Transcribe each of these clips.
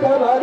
Satanás.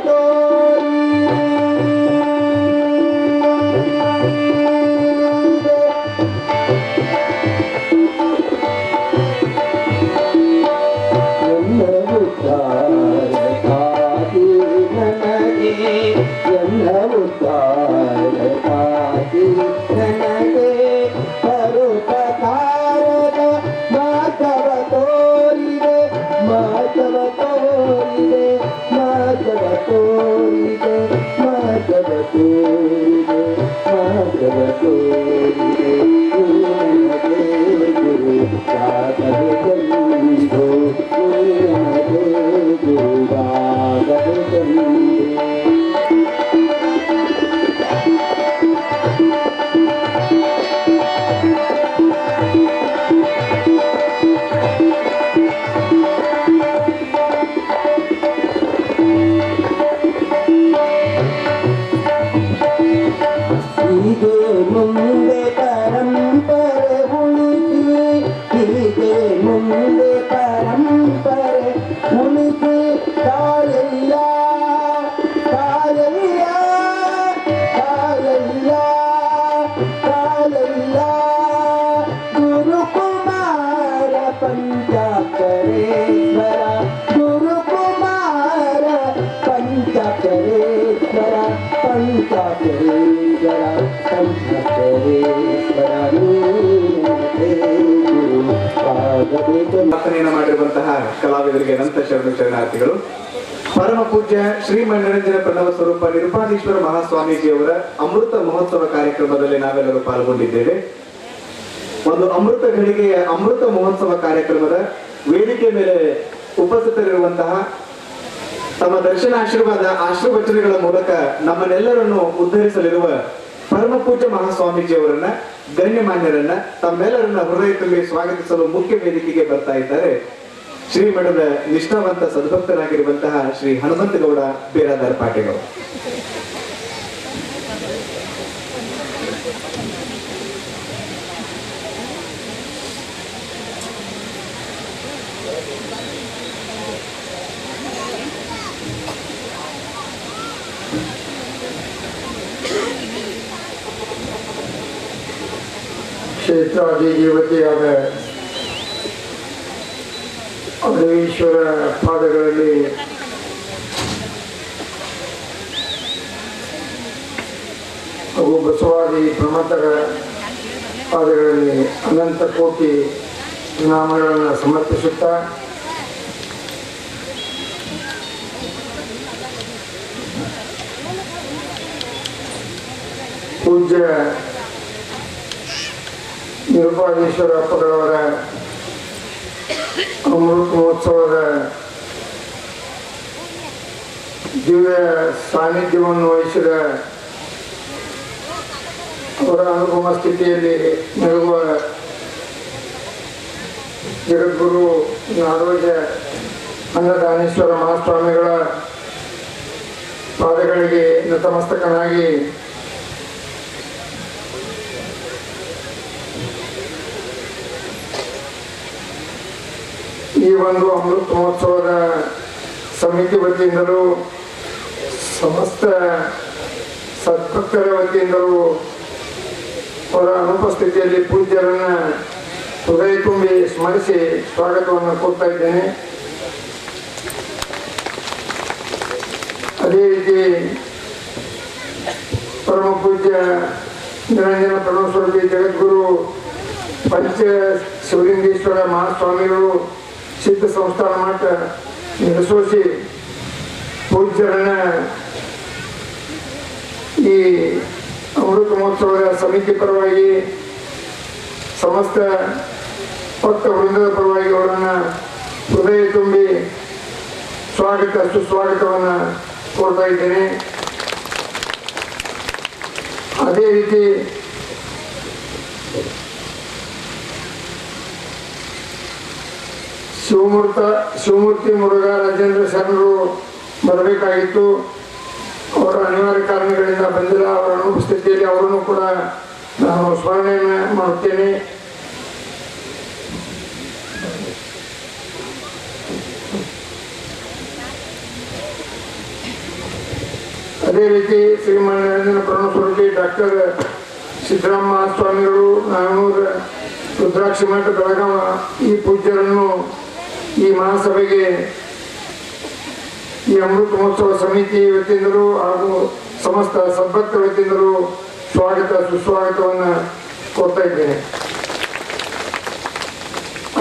ಆಗಬೇಕು ಪ್ರಾರ್ಥನೆಯನ್ನು ಮಾಡಿರುವಂತಹ ಕಲಾವಿದರಿಗೆ ಅನಂತ ಶರಣ ಶರಣಾರ್ಥಿಗಳು. ಪರಮ ಪೂಜ್ಯ ಶ್ರೀ ಮನರಂಜನ ಪ್ರಣವ ಸ್ವರೂಪ ನಿರುಪಾದೀಶ್ವರ ಮಹಾಸ್ವಾಮೀಜಿಯವರ ಅಮೃತ ಮಹೋತ್ಸವ ಕಾರ್ಯಕ್ರಮದಲ್ಲಿ ನಾವೆಲ್ಲರೂ ಪಾಲ್ಗೊಂಡಿದ್ದೇವೆ. ಒಂದು ಅಮೃತ ಘಳಿಗೆಯ ಅಮೃತ ಮಹೋತ್ಸವ ಕಾರ್ಯಕ್ರಮದ ವೇದಿಕೆ ಮೇಲೆ ಉಪಸ್ಥಿತರಿರುವಂತಹ ತಮ್ಮ ದರ್ಶನ ಆಶೀರ್ವಾದ ಆಶೀರ್ವಚನಗಳ ಮೂಲಕ ನಮ್ಮನ್ನೆಲ್ಲರನ್ನು ಉದ್ಧರಿಸಲಿರುವ ಪರಮ ಪೂಜ್ಯ ಮಹಾಸ್ವಾಮೀಜಿಯವರನ್ನ, ಗಣ್ಯಮಾನ್ಯರನ್ನ, ತಮ್ಮೆಲ್ಲರನ್ನ ಹೃದಯ ತುಂಬಿ ಸ್ವಾಗತಿಸಲು ಮುಖ್ಯ ವೇದಿಕೆಗೆ ಬರ್ತಾ ಇದ್ದಾರೆ. ಶ್ರೀ ಮಠದ ನಿಷ್ಠಾವಂತ ಸದ್ಭಕ್ತರಾಗಿರುವಂತಹ ಶ್ರೀ ಹನುಮಂತಗೌಡ ಬೇರಾದಾರ್ ಪಾಟೀಲ್ ಕ್ಷೇತ್ರಾಧಿದೇವತೆಯಾದ ಅದೇಶ್ವರ ಪಾದಗಳಲ್ಲಿ ಹಾಗೂ ಬಸವಾದಿ ಪ್ರಮಥರ ಪಾದಗಳಲ್ಲಿ ಅನಂತ ಕೋಟಿ ನಾಮಗಳನ್ನು ಸಮರ್ಪಿಸುತ್ತಾ ಪೂಜ್ಯ ನಿರುಪಾದೀಶ್ವರ ಅಪ್ಪಗಳವರ ಅಮೃತ ಮಹೋತ್ಸವದ ದಿವ್ಯ ಸಾನ್ನಿಧ್ಯವನ್ನು ವಹಿಸಿದ ಅವರ ಅನುಪಮ ಸ್ಥಿತಿಯಲ್ಲಿ ನಿಲುವ ಜಗದ್ಗುರು ನಾಡೋಜ ಅನ್ನದಾನೇಶ್ವರ ಮಹಾಸ್ವಾಮಿಗಳ ಪಾದಗಳಿಗೆ ನತಮಸ್ತಕನಾಗಿ ಈ ಒಂದು ಅಮೃತ ಮಹೋತ್ಸವದ ಸಮಿತಿ ವತಿಯಿಂದಲೂ, ಸಮಸ್ತ ಸತ್ಪಕ್ತರ ವತಿಯಿಂದಲೂ ಅವರ ಅನುಪಸ್ಥಿತಿಯಲ್ಲಿ ಪೂಜ್ಯರನ್ನ ಹೃದಯ ತುಂಬಿ ಸ್ಮರಿಸಿ ಸ್ವಾಗತವನ್ನು ಕೊಡ್ತಾ ಇದ್ದೇನೆ. ಅದೇ ರೀತಿ ಪರಮ ಪೂಜ್ಯ ನಿರಂಜನ ಪ್ರಣವಸ್ವರೂಪಿ ಜಗದ್ಗುರು ಪಂಚ ಶಿವಲಿಂಗೇಶ್ವರ ಮಹಾಸ್ವಾಮಿಗಳು ಸಿದ್ಧ ಸಂಸ್ಥಾನ ಮಠ ನಿರ್ಸೋಸಿ ಪೂಜ್ಯರನ್ನ ಈ ಅಮೃತ ಮಹೋತ್ಸವದ ಸಮಿತಿ ಪರವಾಗಿ ಸಮಸ್ತ ಭಕ್ತ ವೃಂದದ ಪರವಾಗಿ ಅವರನ್ನು ಹೃದಯ ತುಂಬಿ ಸ್ವಾಗತ, ಸುಸ್ವಾಗತವನ್ನು ಕೋರ್ತಾ ಇದ್ದೇನೆ. ಅದೇ ರೀತಿ ಶಿವಮೂರ್ತ, ಶಿವಮೂರ್ತಿ ಮುರುಘ ರಾಜೇಂದ್ರ ಶರಣರು ಬರಬೇಕಾಗಿತ್ತು. ಅವರ ಅನಿವಾರ್ಯ ಕಾರಣಗಳಿಂದ ಬಂದಿಲ್ಲ. ಅವರ ಅನುಪಸ್ಥಿತಿಯಲ್ಲಿ ಅವರನ್ನು ಕೂಡ ನಾನು ಸ್ಮರಣೆಯನ್ನು ಮಾಡುತ್ತೇನೆ. ಅದೇ ರೀತಿ ಶ್ರೀಮಾನ್ ನಿರಂಜನ ಪ್ರಣವಸ್ವರೂಪಿ ಡಾಕ್ಟರ್ ಸಿದ್ದರಾಮ ಸ್ವಾಮಿಗಳು ನಾನೂರ ರುದ್ರಾಕ್ಷಿ ಮಠ ಬೆಳಗಾವ ಈ ಪೂಜ್ಯರನ್ನು ಈ ಮಹಾಸಭೆಗೆ ಈ ಅಮೃತ ಮಹೋತ್ಸವ ಸಮಿತಿ ವತಿಯಿಂದಲೂ ಹಾಗೂ ಸಮಸ್ತ ಸಂಪತ್ತ ವತಿಯಿಂದಲೂ ಸ್ವಾಗತ, ಸುಸ್ವಾಗತವನ್ನು ಕೊಡ್ತಾ ಇದ್ದೇನೆ.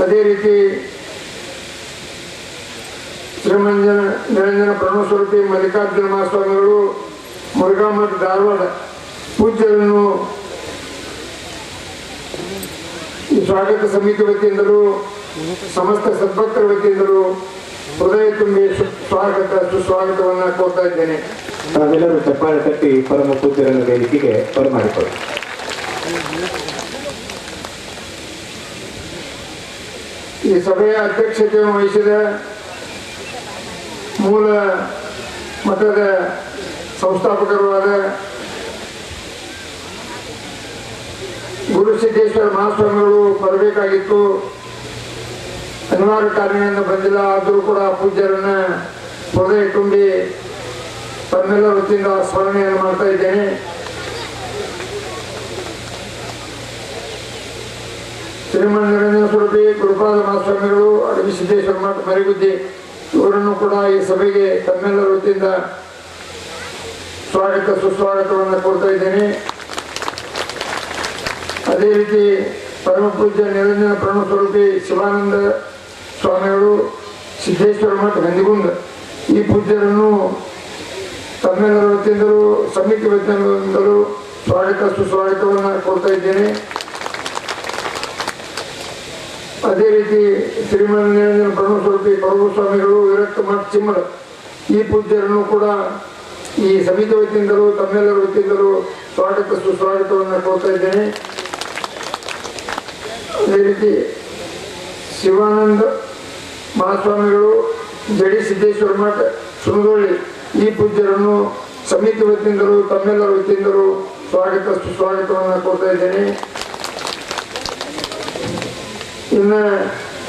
ಅದೇ ರೀತಿ ಶ್ರೀಮಂಜನ, ನಿರಂಜನ ಬ್ರಹ್ಮಸ್ವರೂಪಿ ಮಲ್ಲಿಕಾರ್ಜುನ ಮಹಾಸ್ವಾಮಿಗಳು ಮುರುಘಾ ಮಠ ಧಾರವಾಡ ಪೂಜ್ಯರನ್ನು ಸ್ವಾಗತ ಸಮಿತಿ ವತಿಯಿಂದಲೂ ಸಮಸ್ತ ಸದ್ಭಕ್ತರ ವತಿಯಿಂದಲೂ ಹೃದಯ ತುಂಬಿ ಸ್ವಾಗತ ಸುಸ್ವಾಗತವನ್ನು ಕೋರ್ತಾ ಇದ್ದೇನೆ. ನಾವೆಲ್ಲರೂ ಚಪ್ಪಾಳೆ ತಟ್ಟಿ ಪರಮ ಪೂಜ್ಯರನ್ನ ವೇದಿಕೆಗೆ ಬರಮಾಡಿಕೊಳ್ಳಿ ಈ ಸಭೆಯ ಅಧ್ಯಕ್ಷತೆ ವಹಿಸಿದ ಮೂಲ ಮತದ ಸಂಸ್ಥಾಪಕರು ಆದ ಗುರುಸಿದ್ದೇಶ್ವರ ಮಹಾಸ್ವಾಮಿಗಳು ಬರಬೇಕಾಗಿತ್ತು. ಅನಿವಾರ್ಯ ಕಾರಣದಿಂದ ಬಂದಿಲ್ಲ, ಆದರೂ ಕೂಡ ಪೂಜ್ಯರನ್ನ ಹೃದಯ ತುಂಬಿ ತಮ್ಮೆಲ್ಲ ವೃತ್ತಿಯಿಂದ ಸ್ಮರಣೆಯನ್ನು ಮಾಡ್ತಾ ಇದ್ದೇನೆ. ಶ್ರೀಮನ್ ನಿರಂಜನ ಸ್ವರೂಪಿ ಗುರುಪಾದ ಮಹಾಸ್ವಾಮಿಗಳು ಅಡವಿ ಸಿದ್ದೇಶ್ವರ ಮಠ ಮರಿಗುದ್ದಿ, ಇವರನ್ನು ಕೂಡ ಈ ಸಭೆಗೆ ತಮ್ಮೆಲ್ಲರ ವೃತ್ತಿಯಿಂದ ಸ್ವಾಗತ, ಸುಸ್ವಾಗತವನ್ನು ಕೊಡ್ತಾ ಇದ್ದೇನೆ. ಅದೇ ರೀತಿ ಪರಮ ಪೂಜ್ಯ ನಿರಂಜನ ಪ್ರಣವ ಸ್ವರೂಪಿ ಶಿವಾನಂದ ಸ್ವಾಮಿಗಳು ಸಿದ್ದೇಶ್ವರ ಮಠ ಗಂದಿಗುಂದ ಈ ಪೂಜ್ಯರನ್ನು ತಮ್ಮೆಲ್ಲರ ವತಿಯಿಂದಲೂ ಸಮಿತಿ ವತಿಯಿಂದಲೂ ಸ್ವಾಗತ ಸುಸ್ವಾಗತವನ್ನು ಕೊಡ್ತಾ ಇದ್ದೇನೆ. ಅದೇ ರೀತಿ ಶ್ರೀಮನ್ ನಿರಂಜನ ಬ್ರಹ್ಮಸ್ವರೂಪಿ ಸ್ವರೂಪಿ ಪ್ರಭು ಸ್ವಾಮಿಗಳು, ವಿರಕ್ತ ಮಠ ಚಿಮ್ಮರ ಈ ಪೂಜ್ಯರನ್ನು ಕೂಡ ಈ ಸಮಿತಿ ವತಿಯಿಂದಲೂ, ತಮ್ಮೆಲ್ಲರ ವತಿಯಿಂದಲೂ ಸ್ವಾಗತ ಸುಸ್ವಾಗತವನ್ನು ಕೊಡ್ತಾ ಇದ್ದೇನೆ. ಅದೇ ರೀತಿ ಶಿವಾನಂದ ಮಹಾಸ್ವಾಮಿಗಳು, ಜಡಿ, ಸಿದ್ದೇಶ್ವರ ಮಠ, ಸುಮಗೊಳ್ಳಿ, ಈ ಪೂಜ್ಯರನ್ನು ಸಮಿತಿ ವತಿಯಿಂದಲೂ, ತಮ್ಮೆಲ್ಲರ ವತಿಯಿಂದಲೂ ಸ್ವಾಗತ ಸುಸ್ವಾಗತವನ್ನು ಕೊಡ್ತಾ ಇದ್ದೇನೆ. ಇನ್ನು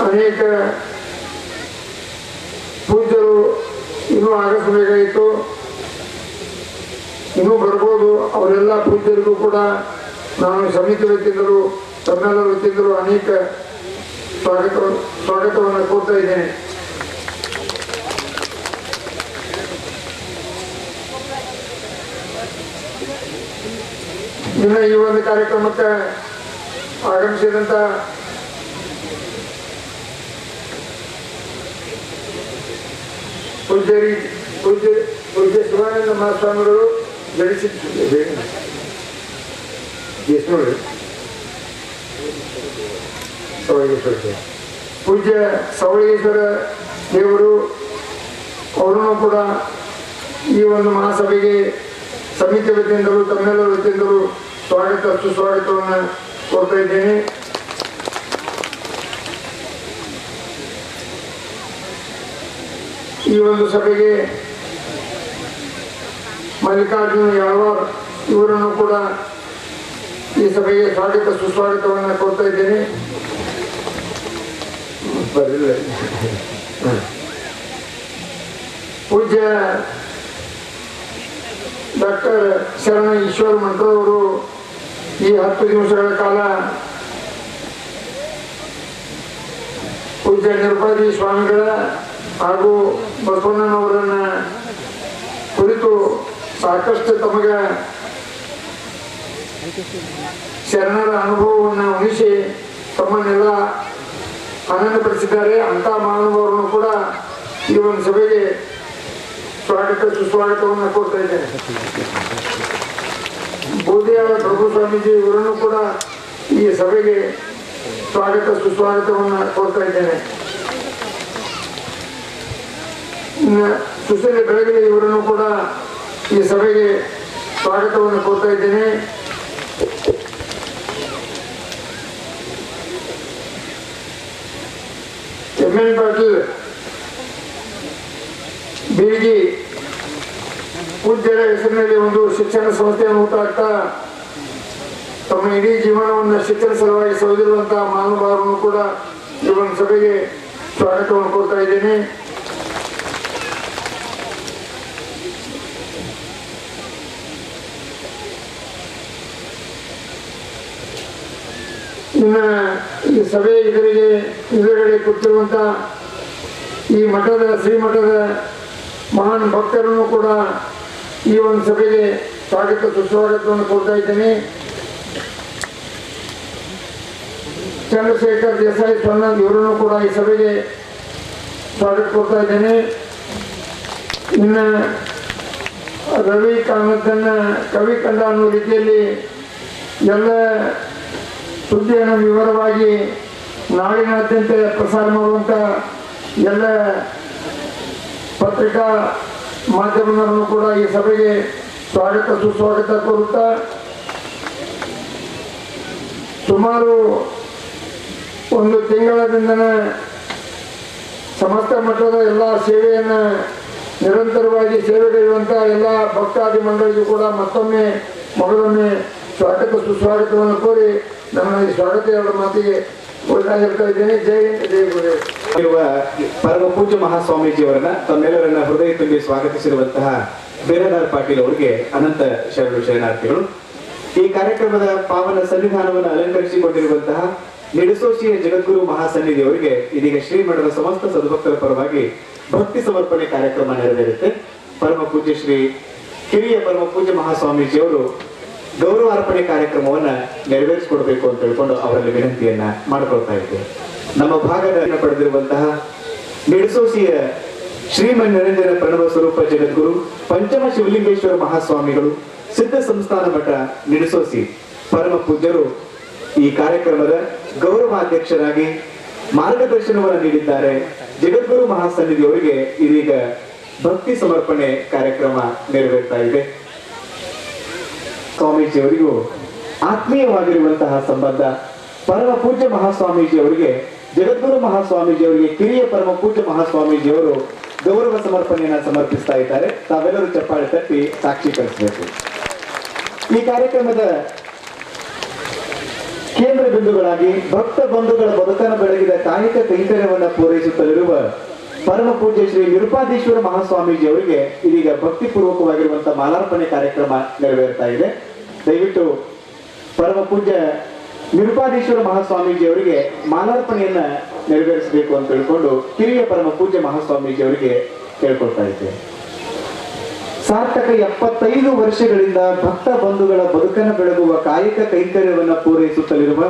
ಅನೇಕ ಪೂಜ್ಯರು ಇನ್ನೂ ಆಗಸಬೇಕಾಗಿತ್ತು ಇನ್ನೂ ಬರ್ಬೋದು. ಅವರೆಲ್ಲ ಪೂಜ್ಯರಿಗೂ ಕೂಡ ನಾನು ಸಮಿತಿ ವತಿಯಿಂದಲೂ, ತಮ್ಮೆಲ್ಲರ ವತಿಯಿಂದಲೂ ಅನೇಕ ಸ್ವಾಗತ ಸ್ವಾಗತವನ್ನು ಕೊಡ್ತಾ ಇದ್ದೇನೆ. ಇನ್ನು ಈ ಒಂದು ಕಾರ್ಯಕ್ರಮಕ್ಕೆ ಆಗಮಿಸಿದಂತ ಪೂಜ್ಯರಿ ಪೂಜ್ಯ ಪೂಜ್ಯ ಶಿವಾನಂದ ಮಹಾಸ್ವಾಮಿಗಳು ಜಡಿಸಿ ಎಷ್ಟು ಸವಳೇಶ್ವರ ದೇವ. ಪೂಜ್ಯ ಸವಳೇಶ್ವರ ದೇವರು, ಅವರನ್ನು ಕೂಡ ಈ ಒಂದು ಮಹಾಸಭೆಗೆ ಸಮಿತಿ ವತಿಯಿಂದಲೂ ತಮ್ಮೆಲ್ಲರ ವತಿಯಿಂದಲೂ ಸ್ವಾಗತ, ಸುಸ್ವಾಗತವನ್ನು ಕೊಡ್ತಾ ಇದ್ದೇನೆ ಈ ಒಂದು ಸಭೆಗೆ ಮಲ್ಲಿಕಾರ್ಜುನ ಯಾಳ್ವಾರ್ ಇವರನ್ನು ಕೂಡ ಈ ಸಭೆಗೆ ಸ್ವಾಗತ, ಸುಸ್ವಾಗತವನ್ನು ಕೊಡ್ತಾ ಇದ್ದೇನೆ ಪೂಜ್ಯ ಡಾಕ್ಟರ್ ಶರಣ ಈಶ್ವರ್ ಮಂಟ್ರವರು ಈ ಹತ್ತು ದಿವಸಗಳ ಕಾಲ ಪೂಜ್ಯ ನಿರುಪಾದಿ ಸ್ವಾಮಿಗಳ ಹಾಗೂ ಬಸವಣ್ಣನವರನ್ನ ಕುರಿತು ಸಾಕಷ್ಟು ತಮಗೆ ಶರಣರ ಅನುಭವವನ್ನು ಉಣಿಸಿ ತಮ್ಮನ್ನೆಲ್ಲ ಆನಂದಪಡಿಸಿದ್ದಾರೆ. ಅಂತ ಮಾನವರನ್ನು ಕೂಡ ಈ ಒಂದು ಸಭೆಗೆ ಸ್ವಾಗತ ಸುಸ್ವಾಗತವನ್ನು ಕೊಡ್ತಾ ಇದ್ದೇನೆ. ಬೋಧಿಯ ಪ್ರಭು ಸ್ವಾಮೀಜಿ ಇವರನ್ನು ಕೂಡ ಈ ಸಭೆಗೆ ಸ್ವಾಗತ ಸುಸ್ವಾಗತವನ್ನು ಕೊಡ್ತಾ ಇದ್ದೇನೆ. ಸುಶೀಲ ಬೆಳಗಲಿ ಇವರನ್ನು ಕೂಡ ಈ ಸಭೆಗೆ ಸ್ವಾಗತವನ್ನು ಕೊಡ್ತಾ ಇದ್ದೇನೆ. ಎಂ ಬೀಗಿ ಪೂಜ್ಯರ ಹೆಸರಿನಲ್ಲಿ ಒಂದು ಶಿಕ್ಷಣ ಸಂಸ್ಥೆಯನ್ನು ಹುಟ್ಟಾಕ್ತಾ ತಮ್ಮ ಇಡೀ ಜೀವನವನ್ನು ಶಿಕ್ಷಣ ಸಲುವಾಗಿ ಸೌದಿರುವಂತಹ ಮಹಾನುಭಾವರನ್ನು ಕೂಡ ಒಂದು ಸಭೆಗೆ ಸ್ವಾಗತವನ್ನು ಕೊಡ್ತಾ ಇದ್ದೇನೆ. ಇನ್ನ ಈ ಸಭೆ ಇದರಿಗೆ ಎದುರುಗಡೆ ಕೂತಿರುವಂತ ಈ ಮಠದ, ಶ್ರೀಮಠದ ಮಹಾನ್ ಭಕ್ತರನ್ನು ಕೂಡ ಈ ಒಂದು ಸಭೆಗೆ ಸ್ವಾಗತ, ಸುಸ್ವಾಗತವನ್ನು ಕೊಡ್ತಾ ಇದ್ದೇನೆ. ಚಂದ್ರಶೇಖರ್ ದೇಸಾಯಿ ಸೊನ್ನ ಇವರನ್ನು ಕೂಡ ಈ ಸಭೆಗೆ ಸ್ವಾಗತ ಕೊಡ್ತಾ ಇದ್ದೇನೆ. ಇನ್ನ ರವಿ ಕಾಮತನ್ನ ಕವಿ ಕಂಡ ಅನ್ನೋ ರೀತಿಯಲ್ಲಿ ಎಲ್ಲ ಸುದ್ದಿಯನ್ನು ವಿವರವಾಗಿ ನಾಡಿನಾದ್ಯಂತ ಪ್ರಸಾರ ಮಾಡುವಂಥ ಎಲ್ಲ ಪತ್ರಿಕಾ ಮಾಧ್ಯಮದವರನ್ನು ಕೂಡ ಈ ಸಭೆಗೆ ಸ್ವಾಗತ, ಸುಸ್ವಾಗತ ಕೋರುತ್ತಾ ಸುಮಾರು ಒಂದು ತಿಂಗಳದಿಂದನೇ ಸಮಸ್ತ ಮಟ್ಟದ ಎಲ್ಲ ಸೇವೆಯನ್ನು ನಿರಂತರವಾಗಿ ಸೇವೆಗೈಯುವಂಥ ಎಲ್ಲ ಭಕ್ತಾದಿ ಮಂಡಳಿಗೂ ಕೂಡ ಮತ್ತೊಮ್ಮೆ ಮಗಳೊಮ್ಮೆ ಸ್ವಾಗತ ಸುಸ್ವಾಗತವನ್ನು ಕೋರಿ ನಮ್ಮ ಈ ಸ್ವಾಗತ ಹೇಳೋ ಮಾತಿಗೆ ಇರುವ ಪರಮ ಪೂಜ್ಯ ಮಹಾಸ್ವಾಮೀಜಿಯವರನ್ನ ತಮ್ಮೆಲ್ಲರನ್ನ ಹೃದಯ ತುಂಬಿ ಸ್ವಾಗತಿಸಿರುವಂತಹ ಬೇರೆದಾರ್ ಪಾಟೀಲ್ ಅವರಿಗೆ ಅನಂತ ಶರಣು ಶರಣಾರ್ಥಿಗಳು. ಈ ಕಾರ್ಯಕ್ರಮದ ಪಾವನ ಸನ್ನಿಧಾನವನ್ನು ಅಲಂಕರಿಸಿಕೊಂಡಿರುವಂತಹ ನಿಡಸೋಶಿಯ ಜಗದ್ಗುರು ಮಹಾಸನ್ನಿಧಿ ಅವರಿಗೆ ಇದೀಗ ಶ್ರೀಮಠದ ಸಮಸ್ತ ಸದ್ಭಕ್ತರ ಪರವಾಗಿ ಭಕ್ತಿ ಸಮರ್ಪಣೆ ಕಾರ್ಯಕ್ರಮ ನೆರವೇರುತ್ತೆ. ಪರಮ ಪೂಜ್ಯ ಶ್ರೀ ಹಿರಿಯ ಪರಮ ಪೂಜ್ಯ ಮಹಾಸ್ವಾಮೀಜಿಯವರು ಗೌರವ ಅರ್ಪಣೆ ಕಾರ್ಯಕ್ರಮವನ್ನ ನೆರವೇರಿಸಿಕೊಡ್ಬೇಕು ಅಂತ ಹೇಳ್ಕೊಂಡು ಅವರಲ್ಲಿ ವಿನಂತಿಯನ್ನ ಮಾಡ್ಕೊಳ್ತಾ ಇದ್ದೆ. ನಮ್ಮ ಭಾಗದ ಪಡೆದಿರುವಂತಹ ನಿಡಸೋಸಿಯ ಶ್ರೀಮನ್ ನಿರಂಜನ ಪ್ರಣವ ಸ್ವರೂಪ ಜಗದ್ಗುರು, ಪಂಚಮ ಶಿವಲಿಂಗೇಶ್ವರ ಮಹಾಸ್ವಾಮಿಗಳು, ಸಿದ್ಧ ಸಂಸ್ಥಾನ ಮಠ ನಿಡಸೋಸಿ ಪರಮ ಪೂಜ್ಯರು ಈ ಕಾರ್ಯಕ್ರಮದ ಗೌರವಾಧ್ಯಕ್ಷರಾಗಿ ಮಾರ್ಗದರ್ಶನವನ್ನು ನೀಡಿದ್ದಾರೆ ಜಗದ್ಗುರು ಮಹಾಸನ್ನಿಧಿಯವರಿಗೆ ಇದೀಗ ಭಕ್ತಿ ಸಮರ್ಪಣೆ ಕಾರ್ಯಕ್ರಮ ನೆರವೇರ್ತಾ ಇದೆ. ಸ್ವಾಮೀಜಿಯವರಿಗೂ ಆತ್ಮೀಯವಾಗಿರುವಂತಹ ಸಂಬಂಧ ಪರಮ ಪೂಜ್ಯ ಮಹಾಸ್ವಾಮೀಜಿ ಅವರಿಗೆ ಜಗದ್ಗುರು ಮಹಾಸ್ವಾಮೀಜಿಯವರಿಗೆ, ಕಿರಿಯ ಪರಮ ಪೂಜ್ಯ ಮಹಾಸ್ವಾಮೀಜಿ ಅವರು ಗೌರವ ಸಮರ್ಪಣೆಯನ್ನ ಸಮರ್ಪಿಸ್ತಾ ಇದ್ದಾರೆ. ತಾವೆಲ್ಲರೂ ಚಪ್ಪಾಳೆ ತಟ್ಟಿ ಸಾಕ್ಷೀಕರಿಸಬೇಕು ಈ ಕಾರ್ಯಕ್ರಮದ ಕೇಂದ್ರ ಬಿಂದುಗಳಾಗಿ ಭಕ್ತ ಬಂಧುಗಳ ಬದುಕನ್ನು ಬೆಳಗಿದ ಕಾಯಕ ಕೈಂಕರ್ಯವನ್ನು ಪೂರೈಸುತ್ತಲಿರುವ ಪರಮ ಪೂಜ್ಯ ಶ್ರೀ ನಿರುಪಾದೀಶ್ವರ ಮಹಾಸ್ವಾಮೀಜಿ ಅವರಿಗೆ ಇದೀಗ ಭಕ್ತಿ ಪೂರ್ವಕವಾಗಿರುವಂತಹ ಮಾಲಾರ್ಪಣೆ ಕಾರ್ಯಕ್ರಮ ನೆರವೇರ್ತಾ ಇದೆ. ದಯವಿಟ್ಟು ಪರಮ ಪೂಜ್ಯ ನಿರುಪಾದೀಶ್ವರ ಮಹಾಸ್ವಾಮೀಜಿ ಅವರಿಗೆ ಮಾಲಾರ್ಪಣೆಯನ್ನ ನೆರವೇರಿಸಬೇಕು ಅಂತ ತಿಳ್ಕೊಂಡು ಕಿರಿಯ ಪರಮ ಪೂಜ್ಯ ಮಹಾಸ್ವಾಮೀಜಿ ಅವರಿಗೆ ಕೇಳ್ಕೊಳ್ತಾ ಇದ್ದೇವೆ ಸಾರ್ಥಕ ಎಪ್ಪತ್ತೈದು ವರ್ಷಗಳಿಂದ ಭಕ್ತ ಬಂಧುಗಳ ಬದುಕನ್ನು ಬೆಳಗುವ ಕಾಯಕ ಕೈಂಕರ್ಯವನ್ನು ಪೂರೈಸುತ್ತಲಿರುವ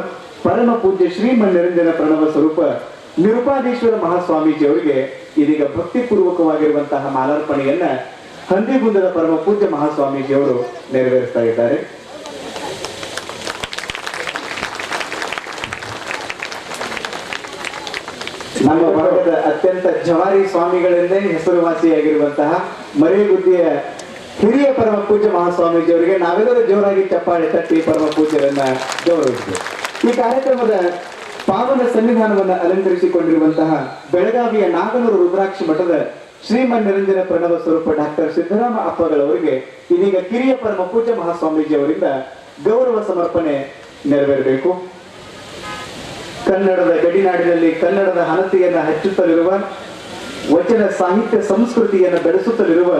ಪರಮ ಪೂಜ್ಯ ಶ್ರೀಮನ್ ನಿರಂಜನ ಪ್ರಣವ ಸ್ವರೂಪ ನಿರುಪಾದೀಶ್ವರ ಮಹಾಸ್ವಾಮೀಜಿ ಅವರಿಗೆ ಇದೀಗ ಭಕ್ತಿ ಪೂರ್ವಕವಾಗಿರುವಂತಹ ಮಾಲಾರ್ಪಣೆಯನ್ನ ಹಂದಿಗುಂದದ ಪರಮ ಪೂಜ್ಯ ಮಹಾಸ್ವಾಮೀಜಿಯವರು ನೆರವೇರಿಸ್ತಾ ಇದ್ದಾರೆ. ನಮ್ಮ ಭಾಗದ ಅತ್ಯಂತ ಜವಾರಿ ಸ್ವಾಮಿಗಳೆಂದೇ ಹೆಸರುವಾಸಿಯಾಗಿರುವಂತಹ ಮರಿಗುದ್ದಿಯ ಹಿರಿಯ ಪರಮ ಪೂಜ್ಯ ಮಹಾಸ್ವಾಮೀಜಿಯವರಿಗೆ ನಾವೆಲ್ಲರೂ ಜೋರಾಗಿ ಚಪ್ಪಾಳೆ ತಟ್ಟಿ ಪರಮ ಪೂಜ್ಯರನ್ನ ಗೌರವಿಸಿದೆ ಈ ಕಾರ್ಯಕ್ರಮದ ಪಾವನ ಸನ್ನಿಧಾನವನ್ನು ಅಲಂಕರಿಸಿಕೊಂಡಿರುವಂತಹ ಬೆಳಗಾವಿಯ ನಾಗನೂರು ರುದ್ರಾಕ್ಷಿ ಮಠದ ಶ್ರೀಮನ್ ನಿರಂಜನ ಪ್ರಣವ ಸ್ವರೂಪ ಡಾಕ್ಟರ್ ಸಿದ್ದರಾಮ ಅಪ್ಪಗಳವರಿಗೆ ಇದೀಗ ಕಿರಿಯ ಪರಮ ಪೂಜ್ಯ ಮಹಾಸ್ವಾಮೀಜಿ ಅವರಿಂದ ಗೌರವ ಸಮರ್ಪಣೆ ನೆರವೇರಬೇಕು. ಕನ್ನಡದ ಗಡಿನಾಡಿನಲ್ಲಿ ಕನ್ನಡದ ಹನತೆಯನ್ನು ಹಚ್ಚುತ್ತಲಿರುವ, ವಚನ ಸಾಹಿತ್ಯ ಸಂಸ್ಕೃತಿಯನ್ನು ಬೆಳೆಸುತ್ತಲಿರುವ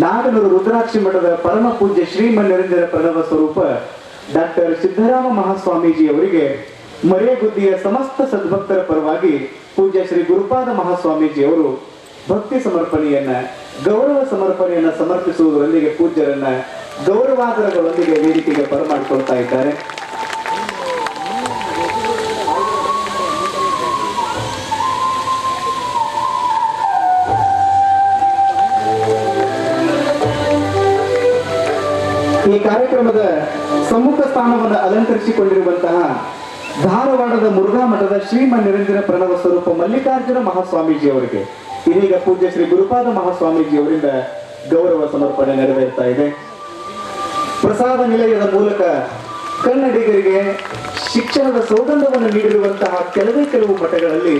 ನಾಗನೂರು ರುದ್ರಾಕ್ಷಿ ಮಠದ ಪರಮ ಪೂಜ್ಯ ಶ್ರೀಮನ್ ನಿರಂಜನ ಪ್ರಣವ ಸ್ವರೂಪ ಡಾಕ್ಟರ್ ಸಿದ್ದರಾಮ ಮಹಾಸ್ವಾಮೀಜಿ ಅವರಿಗೆ ಮರೆಗುದ್ದಿಯ ಸಮಸ್ತ ಸದ್ಭಕ್ತರ ಪರವಾಗಿ ಪೂಜ್ಯ ಶ್ರೀ ಗುರುಪಾದ ಮಹಾಸ್ವಾಮೀಜಿಯವರು ಭಕ್ತಿ ಸಮರ್ಪಣೆಯನ್ನ, ಗೌರವ ಸಮರ್ಪಣೆಯನ್ನ ಸಮರ್ಪಿಸುವುದರೊಂದಿಗೆ ಪೂಜ್ಯರನ್ನ ಗೌರವಾದರಗಳೊಂದಿಗೆ ವೇದಿಕೆಗೆ ಬರಮಾಡಿಕೊಳ್ತಾ ಇದ್ದಾರೆ. ಈ ಕಾರ್ಯಕ್ರಮದ ಸಮ್ಮುಖ ಸ್ಥಾನವನ್ನು ಅಲಂಕರಿಸಿಕೊಂಡಿರುವಂತಹ ಧಾರವಾಡದ ಮುರುಘಾ ಮಠದ ಶ್ರೀಮನ್ ನಿರಂಜನ ಪ್ರಣವ ಸ್ವರೂಪ ಮಲ್ಲಿಕಾರ್ಜುನ ಮಹಾಸ್ವಾಮೀಜಿ ಅವರಿಗೆ ಇದೀಗ ಪೂಜ್ಯ ಶ್ರೀ ಗುರುಪಾದ ಮಹಾಸ್ವಾಮೀಜಿ ಅವರಿಂದ ಗೌರವ ಸಮರ್ಪಣೆ ನೆರವೇರ್ತಾ ಇದೆ. ಪ್ರಸಾದ ನಿಲಯದ ಮೂಲಕ ಕನ್ನಡಿಗರಿಗೆ ಶಿಕ್ಷಣದ ಸೌಗಂಧವನ್ನು ನೀಡಿರುವಂತಹ ಕೆಲವೇ ಕೆಲವು ಮಠಗಳಲ್ಲಿ